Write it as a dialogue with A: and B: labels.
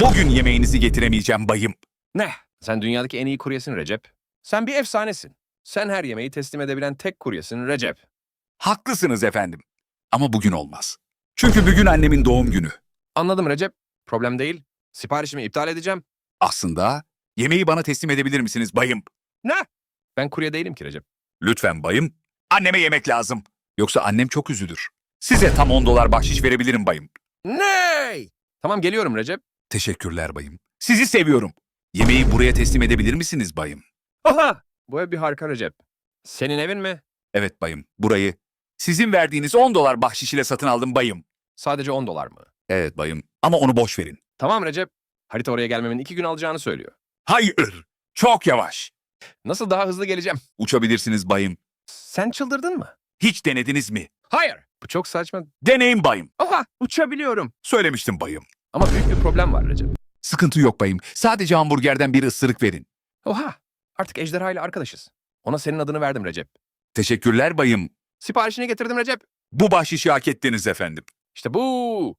A: Bugün yemeğinizi getiremeyeceğim bayım.
B: Ne? Sen dünyadaki en iyi kuryesin Recep. Sen bir efsanesin. Sen her yemeği teslim edebilen tek kuryesin Recep.
A: Haklısınız efendim. Ama bugün olmaz. Çünkü bugün annemin doğum günü.
B: Anladım Recep. Problem değil. Siparişimi iptal edeceğim.
A: Aslında yemeği bana teslim edebilir misiniz bayım?
B: Ne? Ben kurye değilim ki Recep.
A: Lütfen bayım. Anneme yemek lazım. Yoksa annem çok üzülür. Size tam 10 dolar bahşiş verebilirim bayım.
B: Ne? Tamam geliyorum Recep.
A: Teşekkürler bayım. Sizi seviyorum. Yemeği buraya teslim edebilir misiniz bayım?
B: Aha! Bu ev bir harika Recep. Senin evin mi?
A: Evet bayım. Burayı sizin verdiğiniz 10 dolar bahşiş ile satın aldım bayım.
B: Sadece 10 dolar mı?
A: Evet bayım. Ama onu boş verin.
B: Tamam Recep. Harita oraya gelmemin iki gün alacağını söylüyor.
A: Hayır. Çok yavaş.
B: Nasıl daha hızlı geleceğim?
A: Uçabilirsiniz bayım.
B: Sen çıldırdın mı?
A: Hiç denediniz mi?
B: Hayır. Bu çok saçma.
A: Deneyin bayım.
B: Oha! Uçabiliyorum.
A: Söylemiştim bayım.
B: Ama büyük bir problem var Recep.
A: Sıkıntı yok bayım. Sadece hamburgerden bir ısırık verin.
B: Oha! Artık ejderha ile arkadaşız. Ona senin adını verdim Recep.
A: Teşekkürler bayım.
B: Siparişini getirdim Recep.
A: Bu bahşişi hak ettiniz efendim.
B: İşte bu.